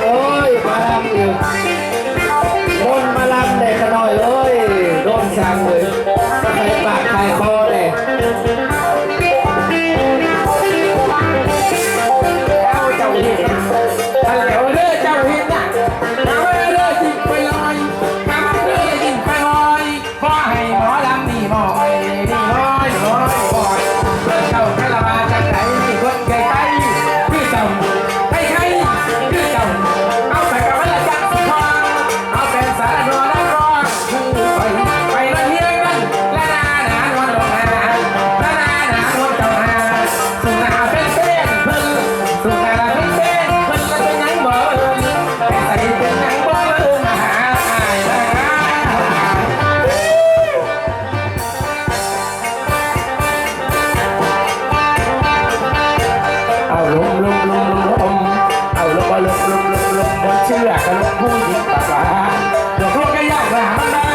哦。 ผู้หญิงต่างหากเดี๋ยวก็ยากไปหามั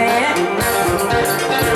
Yeah.